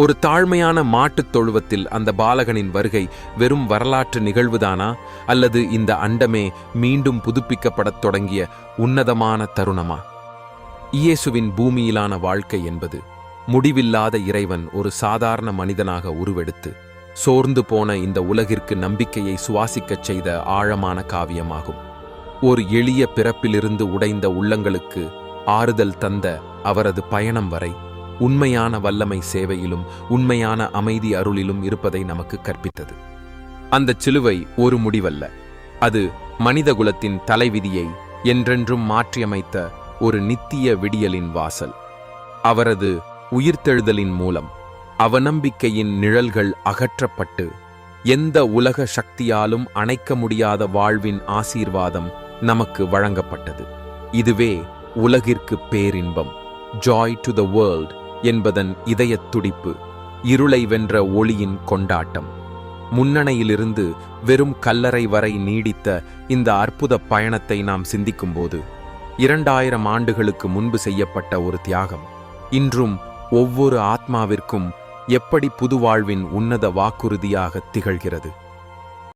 ஒரு தாழ்மையான மாட்டுத் தொழுவத்தில் அந்த பாலகனின் வருகை வெறும் வரலாற்று நிகழ்வுதானா? அல்லது இந்த அண்டமே மீண்டும் புதுப்பிக்கப்படத் தொடங்கிய உன்னதமான தருணமா? இயேசுவின் பூமியிலான வாழ்க்கை என்பது முடிவில்லாத இறைவன் ஒரு சாதாரண மனிதனாக உருவெடுத்து சோர்ந்து போன இந்த உலகிற்கு நம்பிக்கையை சுவாசிக்கச் செய்த ஆழமான காவியமாகும். ஒரு எளிய பிறப்பிலிருந்து உடைந்த உள்ளங்களுக்கு ஆறுதல் தந்த அவரது பயணம் வரை உண்மையான வல்லமை சேவையிலும் உண்மையான அமைதி அருளிலும் இருப்பதை நமக்கு கற்பித்தது. அந்த சிலுவை ஒரு முடிவல்ல. அது மனிதகுலத்தின் தலைவிதியை என்றென்றும் மாற்றியமைத்த ஒரு நித்திய விடியலின் வாசல். அவரது உயிர்த்தெழுதலின் மூலம் அவநம்பிக்கையின் நிழல்கள் அகற்றப்பட்டு எந்த உலக சக்தியாலும் அணைக்க முடியாத வாழ்வின் ஆசீர்வாதம் நமக்கு வழங்கப்பட்டது. இதுவே உலகிற்கு பேரின்பம். ஜாய் டு த வேர்ல்ட் என்பதன் இதயத் துடிப்பு இருளை வென்ற ஒளியின் கொண்டாட்டம். முன்னணையிலிருந்து வெறும் கல்லறை வரை நீடித்த இந்த அற்புத பயணத்தை நாம் சிந்திக்கும்போது இரண்டாயிரம் ஆண்டுகளுக்கு முன்பு செய்யப்பட்ட ஒரு தியாகம். இன்றும் ஒவ்வொரு ஆத்மாவிற்கும் எப்படி புதுவாழ்வின் உன்னத வாக்குறுதியாக திகழ்கிறது?